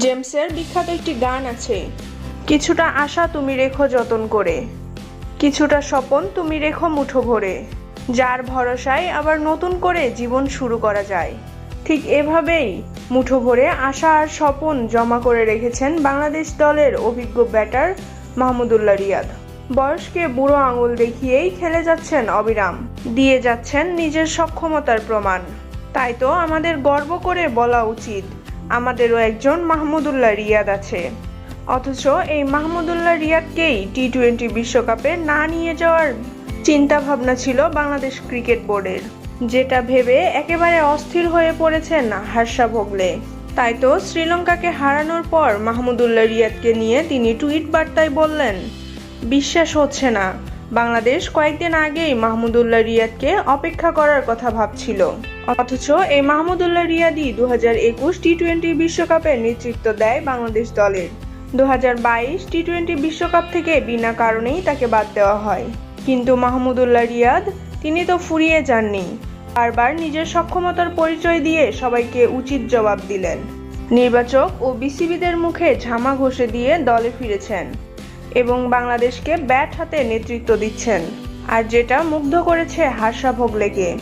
জেমসের বিখ্যাত একটি গান আছে, কিছুটা আশা তুমি রেখো যতন করে, কিছুটা স্বপন তুমি রেখো মুঠো ভরে, যার ভরসায় আবার নতুন করে জীবন শুরু করা যায়। ঠিক এভাবেই মুঠো ভরে আশা আর স্বপন জমা করে রেখেছেন বাংলাদেশ দলের অভিজ্ঞ ব্যাটার মাহমুদুল্লাহ রিয়াদ। বয়সকে বুড়ো আঙুল দেখিয়েই খেলে যাচ্ছেন অবিরাম, দিয়ে যাচ্ছেন নিজের সক্ষমতার প্রমাণ। তাই তো আমাদের গর্ব করে বলা উচিত আমাদেরও একজন মাহমুদুল্লাহ রিয়াদ আছে। অথচ এই মাহমুদুল্লাহ রিয়াদকেই টি টোয়েন্টি বিশ্বকাপে না নিয়ে যাওয়ার চিন্তা ভাবনা ছিল বাংলাদেশ ক্রিকেট বোর্ডের। যেটা ভেবে একেবারে অস্থির হয়ে পড়েছেন হার্ষা ভোগলে। তাই তো শ্রীলঙ্কাকে হারানোর পর মাহমুদুল্লাহ রিয়াদকে নিয়ে তিনি টুইট বার্তায় বললেন, বিশ্বাস হচ্ছে না। বাংলাদেশ কয়েকদিন আগেই মাহমুদুল্লাহ রিয়াদকে অপেক্ষা করার কথা ভাবছিল। অথচ এই মাহমুদুল্লাহ রিয়াদই দু হাজার একুশ টি টোয়েন্টি বিশ্বকাপের নেতৃত্ব দেয় বাংলাদেশ দলের। দু হাজার বাইশ টি টোয়েন্টি বিশ্বকাপ থেকে বিনা কারণেই তাকে বাদ দেওয়া হয়। কিন্তু মাহমুদুল্লাহ রিয়াদ, তিনি তো ফুরিয়ে যাননি। বারবার নিজের সক্ষমতার পরিচয় দিয়ে সবাইকে উচিত জবাব দিলেন। নির্বাচক ও বিসিবিদের মুখে ঝামা ঘষে দিয়ে দলে ফিরেছেন। এবং বাংলাদেশকে ব্যাট হাতে নেতৃত্ব দিচ্ছেন। আর যেটা মুগ্ধ করেছে হার্ষা ভোগলেকে।